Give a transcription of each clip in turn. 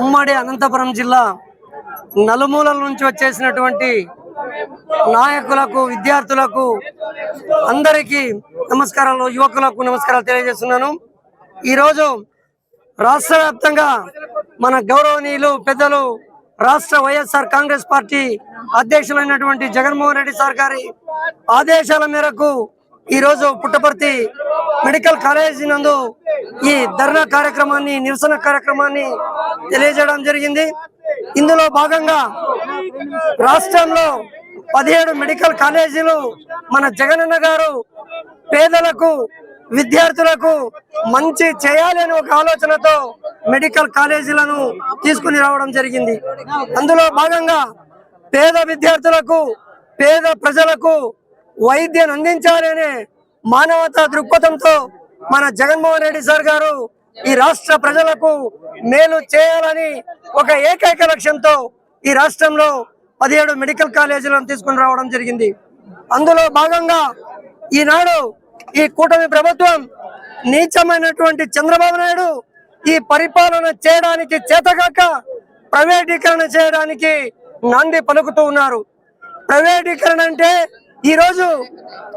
ఉమ్మడి అనంతపురం జిల్లా నలుమూలల నుంచి వచ్చేసినటువంటి నాయకులకు విద్యార్థులకు అందరికీ నమస్కారాలు యువకులకు నమస్కారాలు తెలియజేస్తున్నాను. ఈరోజు రాష్ట్ర వ్యాప్తంగా మన గౌరవనీయులు పెద్దలు రాష్ట్ర వైఎస్ఆర్ కాంగ్రెస్ పార్టీ అధ్యక్షులైనటువంటి జగన్మోహన్ రెడ్డి సార్ గారి ఆదేశాల మేరకు ఈరోజు పుట్టపర్తి మెడికల్ కాలేజీ నందు ఈ ధర్నా కార్యక్రమాన్ని నిరసన కార్యక్రమాన్ని తెలియజేయడం జరిగింది. ఇందులో భాగంగా రాష్ట్రంలో పదిహేడు మెడికల్ కాలేజీలు మన జగనన్న గారు పేదలకు విద్యార్థులకు మంచి చేయాలి అనే ఒక ఆలోచనతో మెడికల్ కాలేజీలను తీసుకుని రావడం జరిగింది. అందులో భాగంగా పేద విద్యార్థులకు పేద ప్రజలకు వైద్యం అందించాలనే మానవతా దృక్పథంతో మన జగన్మోహన్ రెడ్డి సార్ గారు ఈ రాష్ట్ర ప్రజలకు మేలు చేయాలని ఒక ఏకైక లక్ష్యంతో ఈ రాష్ట్రంలో పదిహేడు మెడికల్ కాలేజీలను తీసుకుని రావడం జరిగింది. అందులో భాగంగా ఈనాడు ఈ కూటమి ప్రభుత్వం నీచమైనటువంటి చంద్రబాబు నాయుడు ఈ పరిపాలన చేయడానికి చేతగాక ప్రైవేటీకరణ చేయడానికి నాంది పలుకుతూ ఉన్నారు. ప్రైవేటీకరణ అంటే ఈరోజు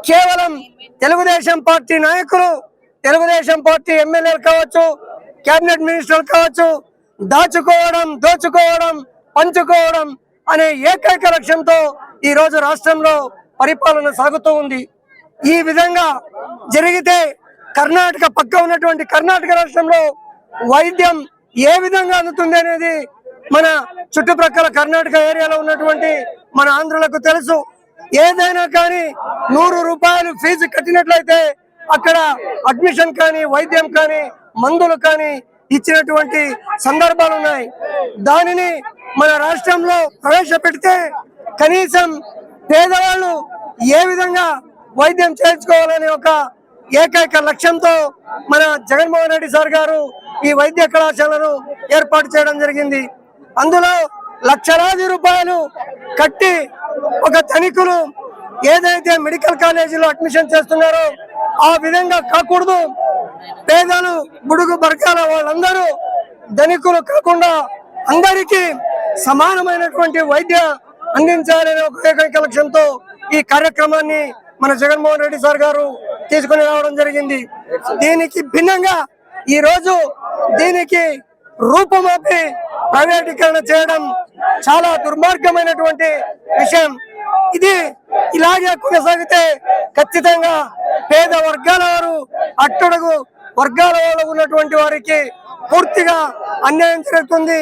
కేవలం తెలుగుదేశం పార్టీ నాయకులు తెలుగుదేశం పార్టీ ఎమ్మెల్యేలు కావచ్చు కేబినెట్ మినిస్టర్లు కావచ్చు దాచుకోవడం దోచుకోవడం పంచుకోవడం అనే ఏకైక లక్ష్యంతో ఈ రోజు రాష్ట్రంలో పరిపాలన సాగుతూ ఉంది. ఈ విధంగా జరిగితే కర్ణాటక పక్క ఉన్నటువంటి కర్ణాటక రాష్ట్రంలో వైద్యం ఏ విధంగా అందుతుంది అనేది మన చుట్టుప్రక్కల కర్ణాటక ఏరియాలో ఉన్నటువంటి మన ఆంధ్రులకు తెలుసు. ఏదైనా కానీ నూరు రూపాయలు ఫీజు కట్టినట్లయితే అక్కడ అడ్మిషన్ కానీ వైద్యం కానీ మందులు కానీ ఇచ్చినటువంటి సందర్భాలు ఉన్నాయి. దానిని మన రాష్ట్రంలో ప్రవేశపెడితే కనీసం పేదవాళ్ళు ఏ విధంగా వైద్యం చేర్చుకోవాలనే ఒక ఏకైక లక్ష్యంతో మన జగన్మోహన్ రెడ్డి సార్ గారు ఈ వైద్య కళాశాలను ఏర్పాటు చేయడం జరిగింది. అందులో లక్షలాది రూపాయలు కట్టి ఒక ధనికులు ఏదైతే మెడికల్ కాలేజీలో అడ్మిషన్ చేస్తున్నారో ఆ విధంగా కాకూడదు. పేదలు బుడుగు బర్గాల వాళ్ళందరూ ధనికులు కాకుండా అందరికీ సమానమైనటువంటి వైద్య అందించాలనే ఒక ఏకైక లక్ష్యంతో ఈ కార్యక్రమాన్ని మన జగన్మోహన్ రెడ్డి సార్ గారు తీసుకుని రావడం జరిగింది. దీనికి భిన్నంగా ఈ రోజు దీనికి రూపమాపి ప్రైవేటీకరణ చేయడం చాలా దుర్మార్గమైనటువంటి విషయం. ఇది ఇలాగే కొనసాగితే ఖచ్చితంగా పేద వర్గాల వారు అట్టడుగు వర్గాల వాళ్ళు ఉన్నటువంటి వారికి పూర్తిగా అన్యాయం జరుగుతుంది.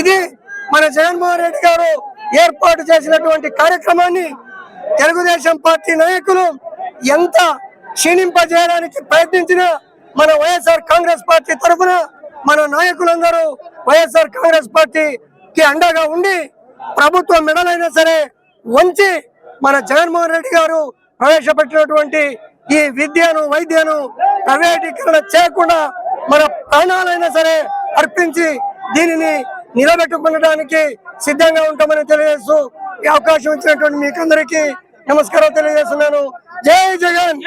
ఇది మన జగన్మోహన్ రెడ్డి గారు ఏర్పాటు చేసినటువంటి కార్యక్రమాన్ని తెలుగుదేశం పార్టీ నాయకులు ఎంత క్షీణింపజేయడానికి ప్రయత్నించినా మన వైఎస్ఆర్ కాంగ్రెస్ పార్టీ తరఫున మన నాయకులందరూ వైఎస్ఆర్ కాంగ్రెస్ పార్టీ కి అండగా ఉండి ప్రభుత్వం మెడలైనా సరే వంచి మన జగన్మోహన్ రెడ్డి గారు ప్రవేశపెట్టినటువంటి ఈ విద్యను వైద్యను ప్రైవేటీకరణ చేయకుండా మన ప్రాణాలైనా సరే అర్పించి దీనిని నిలబెట్టుకునడానికి సిద్ధంగా ఉంటామని తెలియజేస్తూ ఈ అవకాశం ఇచ్చినటువంటి మీకందరికీ నమస్కారం తెలియజేస్తున్నాను. జై జగన్!